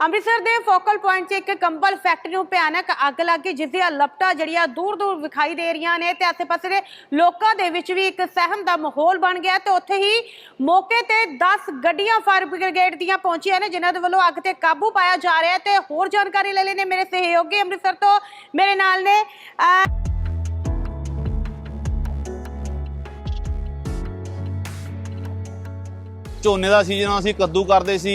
ਅੰਮ੍ਰਿਤਸਰ ਦੇ focal point 'ਚ ਇੱਕ ਕੰਬਲ ਫੈਕਟਰੀ ਨੂੰ ਭਿਆਨਕ ਅੱਗ ਲੱਗ ਗਈ, ਜਿਸ ਦੀਆਂ ਲਪਟਾਂ ਜਿਹੜੀਆਂ ਦੂਰ ਦੂਰ ਵਿਖਾਈ ਦੇ ਰਹੀਆਂ ਨੇ ਤੇ ਆਸੇ-ਪਾਸੇ ਦੇ ਲੋਕਾਂ ਦੇ ਵਿੱਚ ਵੀ ਇੱਕ ਸਹਿਮ ਦਾ ਮਾਹੌਲ ਬਣ ਗਿਆ ਤੇ ਉੱਥੇ ਹੀ ਮੌਕੇ ਤੇ 10 ਗੱਡੀਆਂ ਫਾਇਰ ਬ੍ਰਿਗੇਡ ਦੀਆਂ ਪਹੁੰਚੀਆਂ ਨੇ, ਜਿਨ੍ਹਾਂ ਦੇ ਵੱਲੋਂ ਅੱਗ ਤੇ ਕਾਬੂ ਪਾਇਆ ਜਾ ਰਿਹਾ ਤੇ ਹੋਰ ਜਾਣਕਾਰੀ ਲੈ ਲੈਣੇ ਮੇਰੇ ਸਹਿਯੋਗੀ ਅੰਮ੍ਰਿਤਸਰ ਤੋਂ ਮੇਰੇ ਨਾਲ ਨੇ ਝੋਨੇ ਦਾ ਸੀਜ਼ਨ ਅਸੀਂ ਕੱਦੂ ਕਰਦੇ ਸੀ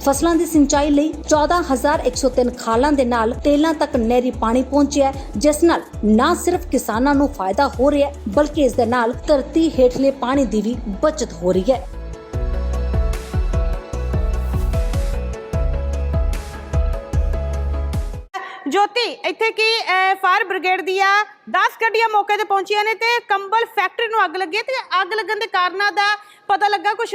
ਫਸਲਾਂ ਦੀ ਸਿੰਚਾਈ ਲਈ 14103 ਖਾਲਾਂ ਦੇ ਨਾਲ ਤੇਲਾਂ ਤੱਕ ਨਹਿਰੀ ਪਾਣੀ ਪਹੁੰਚਿਆ ਜਿਸ ਨਾਲ ਨਾ ਸਿਰਫ ਕਿਸਾਨਾਂ ਨੂੰ ਫਾਇਦਾ ਹੋ ਰਿਹਾ ਬਲਕਿ ਇਸ ਦੇ ਨਾਲ ਧਰਤੀ ਹੇਠਲੇ ਪਾਣੀ ਦੀ ਵੀ ਬਚਤ ਹੋ ਰਹੀ ਹੈ। ਜੋਤੀ, ਇੱਥੇ ਕੀ ਫਾਇਰ ਬ੍ਰਿਗੇਡ ਦੀਆਂ 10 ਗੱਡੀਆਂ ਮੌਕੇ ਤੇ ਪਹੁੰਚੀਆਂ ਨੇ ਤੇ ਕੰਬਲ ਫੈਕਟਰੀ ਨੂੰ ਅੱਗ ਲੱਗੀ ਹੈ ਤੇ ਅੱਗ ਲੱਗਣ ਦੇ ਕਾਰਨਾਂ ਦਾ ਪਤਾ ਲੱਗਾ ਕੁਝ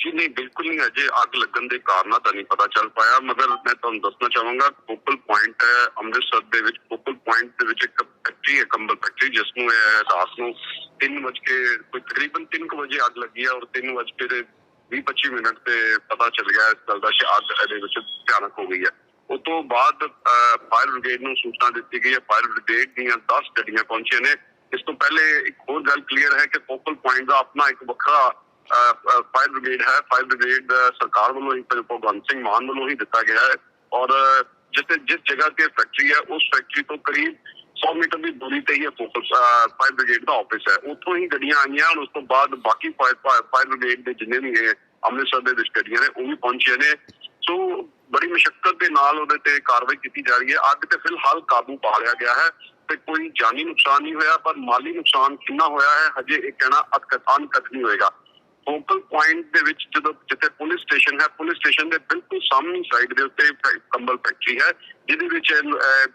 ਜੀ, ਨਹੀਂ, ਬਿਲਕੁਲ ਨਹੀਂ, ਅਜੇ ਅੱਗ ਲੱਗਣ ਦੇ ਕਾਰਨਾਂ ਦਾ ਨਹੀਂ ਪਤਾ ਚੱਲ ਪਾਇਆ। ਮਗਰ ਮੈਂ ਤੁਹਾਨੂੰ ਦੱਸਣਾ ਚਾਹਾਂਗਾ ਫੋਕਲ ਪੁਆਇੰਟ ਹੈ ਅੰਮ੍ਰਿਤਸਰ ਦੇ ਵਿੱਚ ਫੋਕਲ ਪੁਆਇੰਟ ਦੇ ਵਿੱਚ ਇੱਕ ਫੈਕਟਰੀ ਹੈ ਕੰਬਲ ਫੈਕਟਰੀ, ਜਿਸ ਨੂੰ ਇਹ ਰਾਤ ਨੂੰ 3 ਵਜੇ ਕੋਈ ਤਕਰੀਬਨ 3 ਵਜੇ ਅੱਗ ਲੱਗੀ ਹੈ ਔਰ 3 ਵਜੇ ਦੇ 20-25 ਮਿੰਟ ਤੇ ਪਤਾ ਚੱਲ ਗਿਆ ਇਸ ਗੱਲ ਦਾ ਕਿ ਅੱਗ ਇਹਦੇ ਵਿੱਚ ਭਿਆਨਕ ਹੋ ਗਈ ਹੈ ਉਸ ਤੋਂ ਬਾਅਦ ਫਾਇਰ ਬ੍ਰਿਗੇਡ ਨੂੰ ਸੂਚਨਾ ਦਿੱਤੀ ਗਈ ਹੈ ਫਾਇਰ ਬ੍ਰਿਗੇਡ ਦੀਆਂ 10 ਗੱਡੀਆਂ ਪਹੁੰਚੀਆਂ ਨੇ। ਇਸ ਤੋਂ ਪਹਿਲੇ ਇੱਕ ਹੋਰ ਗੱਲ ਕਲੀਅਰ ਹੈ ਕਿ ਫੋਕਲ ਪੁਆਇੰਟ ਦਾ ਆਪਣਾ ਇੱਕ ਵੱਖਰਾ ਫਾਇਰ ਬ੍ਰਿਗੇਡ ਹੈ। ਫਾਇਰ ਬ੍ਰਿਗੇਡ ਸਰਕਾਰ ਵੱਲੋਂ ਹੀ ਭਗਵੰਤ ਸਿੰਘ ਮਾਨ ਵੱਲੋਂ ਹੀ ਦਿੱਤਾ ਗਿਆ ਹੈ। ਔਰ ਜਿੱਥੇ, ਜਿਸ ਜਗ੍ਹਾ ਤੇ ਫੈਕਟਰੀ ਹੈ, ਉਸ ਫੈਕਟਰੀ ਤੋਂ ਕਰੀਬ 100 ਮੀਟਰ ਦੀ ਦੂਰੀ ਤੇ ਹੀ ਇਹ ਫਾਇਰ ਬ੍ਰਿਗੇਡ ਦਾ ਆਫਿਸ ਹੈ। ਉੱਥੋਂ ਹੀ ਗੱਡੀਆਂ ਆਈਆਂ ਔਰ ਉਸ ਤੋਂ ਬਾਅਦ ਬਾਕੀ ਫਾਇਰ ਬ੍ਰਿਗੇਡ ਦੇ ਜਿੰਨੇ ਵੀ ਹੈ ਅੰਮ੍ਰਿਤਸਰ ਦੇ ਵਿੱਚ ਗੱਡੀਆਂ ਨੇ, ਉਹ ਵੀ ਪਹੁੰਚੀਆਂ ਨੇ। ਸੋ ਬੜੀ ਮੁਸ਼ਕਲ ਦੇ ਨਾਲ ਉਹਦੇ ਤੇ ਕਾਰਵਾਈ ਕੀਤੀ ਜਾ ਰਹੀ ਹੈ। ਅੱਗ ਤੇ ਫਿਲਹਾਲ ਕਾਬੂ ਪਾ ਲਿਆ ਗਿਆ ਹੈ ਤੇ ਕੋਈ ਜਾਨੀ ਨੁਕਸਾਨ ਨਹੀਂ ਹੋਇਆ, ਪਰ ਮਾਲੀ ਨੁਕਸਾਨ ਕਿੰਨਾ ਹੋਇਆ ਹੈ, ਹਜੇ ਇਹ ਕਹਿਣਾ ਅਤਕਥਾਨ ਤੱਕ ਹੋਏਗਾ। ਫੋਕਲ ਪੁਆਇੰਟ ਦੇ ਵਿੱਚ ਜਦੋਂ ਜਿੱਥੇ ਪੁਲਿਸ ਸਟੇਸ਼ਨ ਹੈ ਪੁਲਿਸ ਸਟੇਸ਼ਨ ਦੇ ਬਿਲਕੁਲ ਸਾਹਮਣੀ ਸਾਈਡ ਦੇ ਉੱਤੇ ਕੰਬਲ ਫੈਕਟਰੀ ਹੈ, ਜਿਹਦੇ ਵਿੱਚ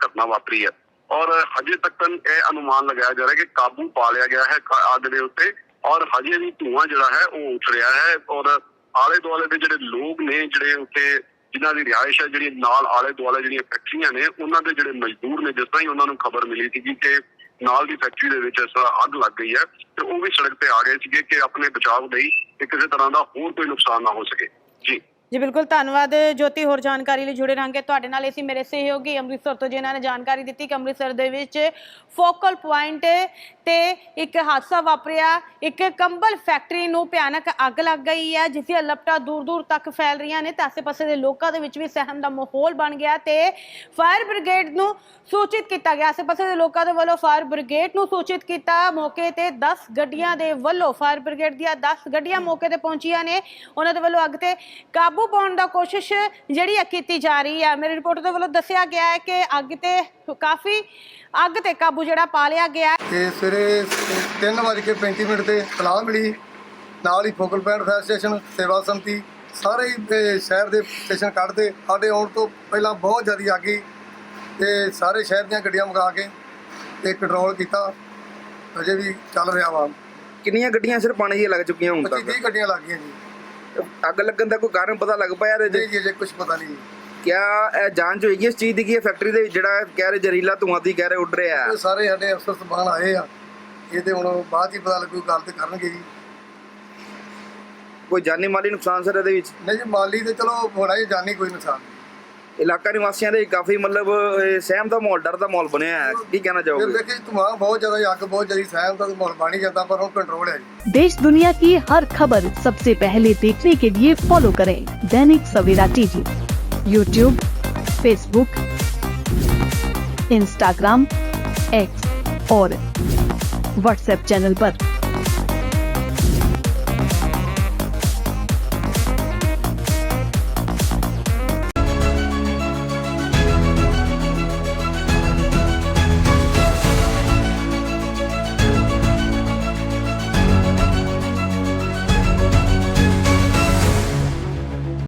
ਘਟਨਾ ਵਾਪਰੀ ਹੈ। ਔਰ ਹਜੇ ਤੱਕ ਇਹ ਅਨੁਮਾਨ ਲਗਾਇਆ ਜਾ ਰਿਹਾ ਹੈ ਕਿ ਕਾਬੂ ਪਾ ਲਿਆ ਗਿਆ ਹੈ ਅੱਗ ਦੇ ਉੱਤੇ। ਔਰ ਹਜੇ ਵੀ ਧੂਆਂ ਜਿਹੜਾ ਹੈ, ਉਹ ਉੱਠ ਰਿਹਾ ਹੈ। ਔਰ ਆਲੇ ਦੁਆਲੇ ਦੇ ਜਿਹੜੇ ਲੋਕ ਨੇ, ਜਿਹੜੇ ਉੱਤੇ ਜਿਨ੍ਹਾਂ ਦੀ ਰਿਹਾਇਸ਼ ਹੈ, ਜਿਹੜੀ ਨਾਲ ਆਲੇ ਦੁਆਲੇ ਜਿਹੜੀਆਂ ਫੈਕਟਰੀਆਂ ਨੇ, ਉਹਨਾਂ ਦੇ ਜਿਹੜੇ ਮਜ਼ਦੂਰ ਨੇ, ਜਿਸ ਤਰ੍ਹਾਂ ਹੀ ਉਹਨਾਂ ਨੂੰ ਖਬਰ ਮਿਲੀ ਸੀ ਕਿ ਨਾਲ ਦੀ ਫੈਕਟਰੀ ਦੇ ਵਿੱਚ ਇਸ ਤਰ੍ਹਾਂ ਅੱਗ ਲੱਗ ਗਈ ਹੈ ਤੇ ਉਹ ਵੀ ਸੜਕ ਤੇ ਆ ਗਏ ਸੀਗੇ ਕਿ ਆਪਣੇ ਬਚਾਅ ਲਈ ਕਿ ਕਿਸੇ ਤਰ੍ਹਾਂ ਦਾ ਹੋਰ ਕੋਈ ਨੁਕਸਾਨ ਨਾ ਹੋ ਸਕੇ। ਜੀ। ਜੀ ਬਿਲਕੁਲ, ਧੰਨਵਾਦ ਜੋਤੀ, ਹੋਰ ਜਾਣਕਾਰੀ ਲਈ ਜੁੜੇ ਰਹਾਂਗੇ ਤੁਹਾਡੇ ਨਾਲ। ਅਸੀਂ ਮੇਰੇ ਸਹਿਯੋਗੀ ਅੰਮ੍ਰਿਤਸਰ ਤੋਂ ਜਿਨ੍ਹਾਂ ਨੇ ਜਾਣਕਾਰੀ ਦਿੱਤੀ ਕਿ ਅੰਮ੍ਰਿਤਸਰ ਦੇ ਵਿੱਚ ਫੋਕਲ ਪੁਆਇੰਟ ਤੇ ਇੱਕ ਹਾਦਸਾ ਵਾਪਰਿਆ। ਇੱਕ ਕੰਬਲ ਫੈਕਟਰੀ ਨੂੰ ਭਿਆਨਕ ਅੱਗ ਲੱਗ ਗਈ ਹੈ, ਜਿਸ ਦੀਆਂ ਲਪਟਾਂ ਦੂਰ ਦੂਰ ਤੱਕ ਫੈਲ ਰਹੀਆਂ ਨੇ ਤੇ ਆਸ-ਪਾਸੇ ਦੇ ਲੋਕਾਂ ਦੇ ਵਿੱਚ ਵੀ ਸਹਿਮ ਦਾ ਮਾਹੌਲ ਬਣ ਗਿਆ ਤੇ ਫਾਇਰ ਬ੍ਰਿਗੇਡ ਨੂੰ ਸੂਚਿਤ ਕੀਤਾ ਗਿਆ। ਆਸ-ਪਾਸੇ ਦੇ ਲੋਕਾਂ ਦੇ ਵੱਲੋਂ ਫਾਇਰ ਬ੍ਰਿਗੇਡ ਨੂੰ ਸੂਚਿਤ ਕੀਤਾ। ਮੌਕੇ ਤੇ 10 ਗੱਡੀਆਂ ਦੇ ਵੱਲੋਂ ਫਾਇਰ ਬ੍ਰਿਗੇਡ ਦੀਆਂ 10 ਗੱਡੀਆਂ ਮੌਕੇ ਤੇ ਪਹੁੰਚੀਆਂ ਨੇ। ਉਹਨਾਂ ਦੇ ਵੱਲੋਂ ਅੱਗ ਤੇ ਕਾਬੂ ਪਾਉਣ ਦਾ ਕੋਸ਼ਿਸ਼ ਜਿਹੜੀ ਹੈ ਕੀਤੀ ਜਾ ਰਹੀ ਹੈ ਮੇਰੀ ਰਿਪੋਰਟ ਦੇ ਵੱਲੋਂ ਦੱਸਿਆ ਗਿਆ ਹੈ ਕਿ ਅੱਗ ਤੇ ਕਾਫੀ ਅੱਗ ਤੇ ਕਾਬੂ ਜਿਹੜਾ ਪਾ ਲਿਆ ਗਿਆ ਹੈ। ਤੇ ਸਵੇਰੇ 3:35 ਮਿੰਟ ਤੇ ਤਲਾਹ ਮਿਲੀ। ਨਾਲ ਹੀ ਫੋਕਲ ਪੁਆਇੰਟ ਫਾਇਰ ਸਟੇਸ਼ਨ ਸੇਵਾ ਸੰਮਤੀ ਸਾਰੇ ਹੀ ਤੇ ਸ਼ਹਿਰ ਦੇ ਸਟੇਸ਼ਨ ਕੱਢਦੇ। ਸਾਡੇ ਆਉਣ ਤੋਂ ਪਹਿਲਾਂ ਬਹੁਤ ਜ਼ਿਆਦਾ ਅੱਗ ਸੀ। ਤੇ ਸਾਰੇ ਸ਼ਹਿਰ ਦੀਆਂ ਗੱਡੀਆਂ ਮੰਗਾ ਕੇ ਤੇ ਕੰਟਰੋਲ ਕੀਤਾ। ਅਜੇ ਵੀ ਚੱਲ ਰਿਹਾ ਵਾ। ਕਿੰਨੀਆਂ ਗੱਡੀਆਂ ਸਿਰ ਪਾਣੀ ਦੀਆਂ ਲੱਗ ਚੁੱਕੀਆਂ ਹੁਣ 25 ਤੱਕ? 30 ਗੱਡੀਆਂ ਲੱਗ ਗਈਆਂ ਜੀ। ਅੱਗ ਲੱਗਣ ਦਾ ਕੋਈ ਕਾਰਨ ਪਤਾ ਲੱਗ ਪਿਆ ਨਹੀਂ ਇਹਦੇ ਜੀ ਅਜੇ ਕੁਝ ਪਤਾ ਨਹੀਂ ਕਿਆ ਇਹ ਜਾਂਚ ਹੋਏਗੀ ਇਸ ਚੀਜ਼ ਦੀ ਕਿ ਇਹ ਫੈਕਟਰੀ ਦੇ ਵਿੱਚ ਜਿਹੜਾ ਕਹਿ ਰਹੇ ਜ਼ਹਿਰੀਲਾ ਧੂਆਂ ਦੀ ਕਹਿ ਰਹੇ ਉੱਡ ਰਿਹਾ ਹੈ? ਇਹ ਸਾਰੇ ਸਾਡੇ ਅਫਸਰ ਸਬਾਨ ਆਏ ਆ। ਇਹ ਤੇ ਹੁਣ ਬਾਅਦ ਹੀ ਪਤਾ ਲੱਗੂ ਗੱਲ ਤੇ ਕਰਨਗੇ ਜੀ। ਕੋਈ ਜਾਨੀ ਮਾਲੀ ਨੁਕਸਾਨ ਸਰ ਇਹਦੇ ਵਿੱਚ? ਨਹੀਂ ਜੀ ਮਾਲੀ ਤੇ ਚਲੋ ਹੋਣਾ ਹੀ ਜਾਨੀ ਕੋਈ ਨੁਕਸਾਨ। इलाका निवासियों के काफ़ी मतलब सहम का माहौल डर का माहौल बनया है। की कहना चाहोगे? देखिए धुआँ बहुत ज़्यादा अग बहुत ज़्यादा सहम का माहौल बन जाता पर कंट्रोल है देश दुनिया की हर खबर सबसे पहले देखने के लिए फॉलो करें Dainik Savera TV YouTube Facebook Instagram X और व्हाट्सएप चैनल पर।